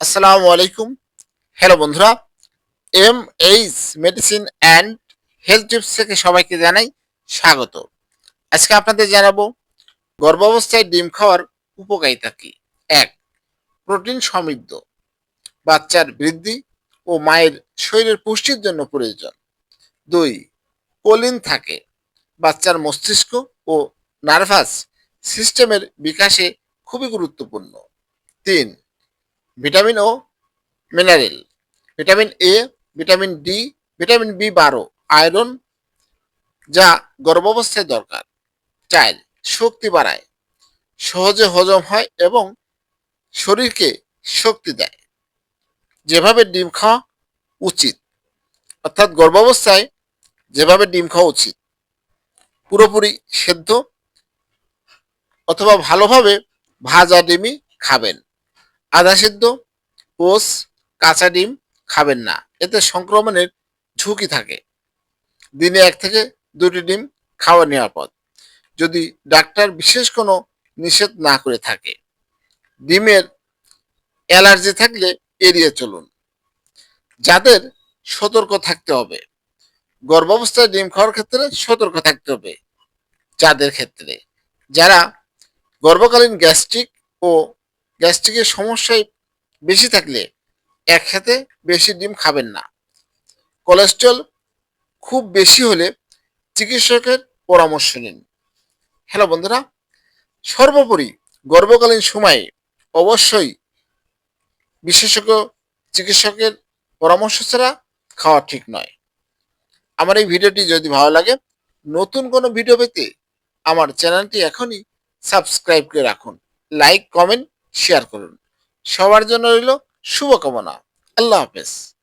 আসসালামু আলাইকুম। হ্যালো বন্ধুরা M H medicine and health tips থেকে সবাইকে জানাই স্বাগত। আজকে আপনাদের জানাব, গর্ভাবস্থায় ডিম খাওয়ার উপকারিতা কি? এক, প্রোটিন সমৃদ্ধ, বাচ্চার বৃদ্ধি ও মায়ের শরীরের পুষ্টির জন্য প্রয়োজন। দুই, কোলিন থাকে, বাচ্চার মস্তিষ্ক ও নার্ভাস সিস্টেমের বিকাশে খুবই গুরুত্বপূর্ণ। তিন vitamin O mineral. Vitamin A, vitamin D, vitamin B বারো, আয়রন, যা গর্ভাবস্থায় দরকার। চার, শক্তি বাড়ায়। সহজে হজম হয় এবং শরীরকে শক্তি দেয়। যেভাবে ডিম খাওয়া উচিত, অর্থাৎ গর্ভাবস্থায় যেভাবে ডিম খাওয়া উচিত, পুরোপুরি সেদ্ধ অথবা ভালোভাবে ভাজা ডিমই খাবেন। আধা সেদ্ধ পোস কাঁচা ডিম খাবেন না। এতে সংক্রমণের ঝুঁকি থাকে। দিনে এক থেকে দুটি ডিম খাওয়া নিরাপদ। যদি ডাক্তার বিশেষ কোনো নিষেধ না করে থাকে, ডিমের অ্যালার্জি থাকলে এড়িয়ে চলুন। যাদের সতর্ক থাকতে হবে, গর্ভাবস্থায় ডিম খাওয়ার ক্ষেত্রে সতর্ক থাকতে হবে। যাদের ক্ষেত্রে? যারা গর্ভকালীন গ্যাস্ট্রিক ও গ্যাস্ট্রিকের সমস্যায় বেশি থাকলে একসাথে বেশি ডিম খাবেন না। কোলেস্ট্রল খুব বেশি হলে চিকিৎসকের পরামর্শ নিন। হ্যালো বন্ধুরা, সর্বোপরি গর্ভকালীন সময়ে অবশ্যই বিশেষজ্ঞ চিকিৎসকের পরামর্শ ছাড়া খাওয়া ঠিক নয়। আমার এই ভিডিওটি যদি ভালো লাগে, নতুন কোনো ভিডিও পেতে আমার চ্যানেলটি এখনই সাবস্ক্রাইব করে রাখুন। লাইক, কমেন্ট শেয়ার করুন। সবার জন্য রইল শুভকামনা। আল্লাহ হাফেজ।